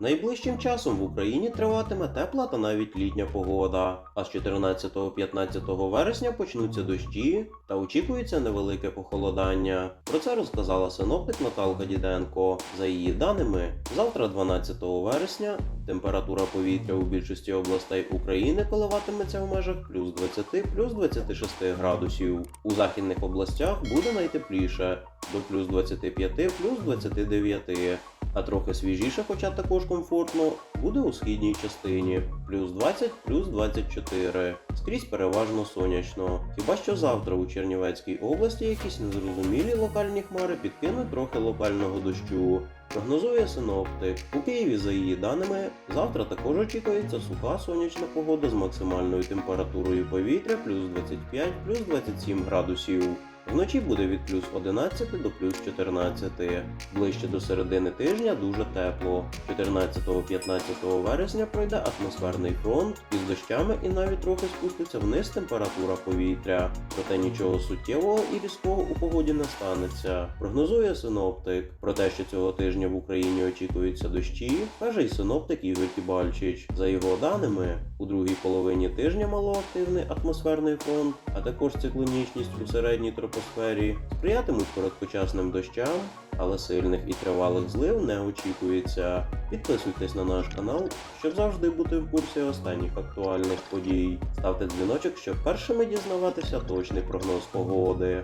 Найближчим часом в Україні триватиме тепла та навіть літня погода. А з 14-15 вересня почнуться дощі та очікується невелике похолодання. Про це розказала синоптик Наталка Діденко. За її даними, завтра, 12 вересня, температура повітря у більшості областей України коливатиметься в межах плюс 20 плюс 26 градусів. У західних областях буде найтепліше до плюс 25 плюс 29 а трохи свіжіше, хоча також комфортно, буде у східній частині плюс 20, плюс 24. Скрізь переважно сонячно. Хіба що завтра у Чернівецькій області якісь незрозумілі локальні хмари підкинуть трохи локального дощу. Прогнозує синоптик. У Києві, за її даними, завтра також очікується суха сонячна погода з максимальною температурою повітря плюс 25 плюс 27 градусів. Вночі буде від плюс 11 до плюс 14. Ближче до середини тижня дуже тепло. 14-15 вересня пройде атмосферний фронт із дощами і навіть трохи спуститься вниз температура повітря. Проте нічого суттєвого і різкого у погоді не станеться. Прогнозує синоптик. Про те, що цього тижня в Україні очікуються дощі, каже й синоптик Ігор Кібальчич. За його даними, у другій половині тижня малоактивний атмосферний фронт, а також циклонічність у середній тропосфері сприятимуть короткочасним дощам, але сильних і тривалих злив не очікується. Підписуйтесь на наш канал, щоб завжди бути в курсі останніх актуальних подій. Ставте дзвіночок, щоб першими дізнаватися точний прогноз погоди.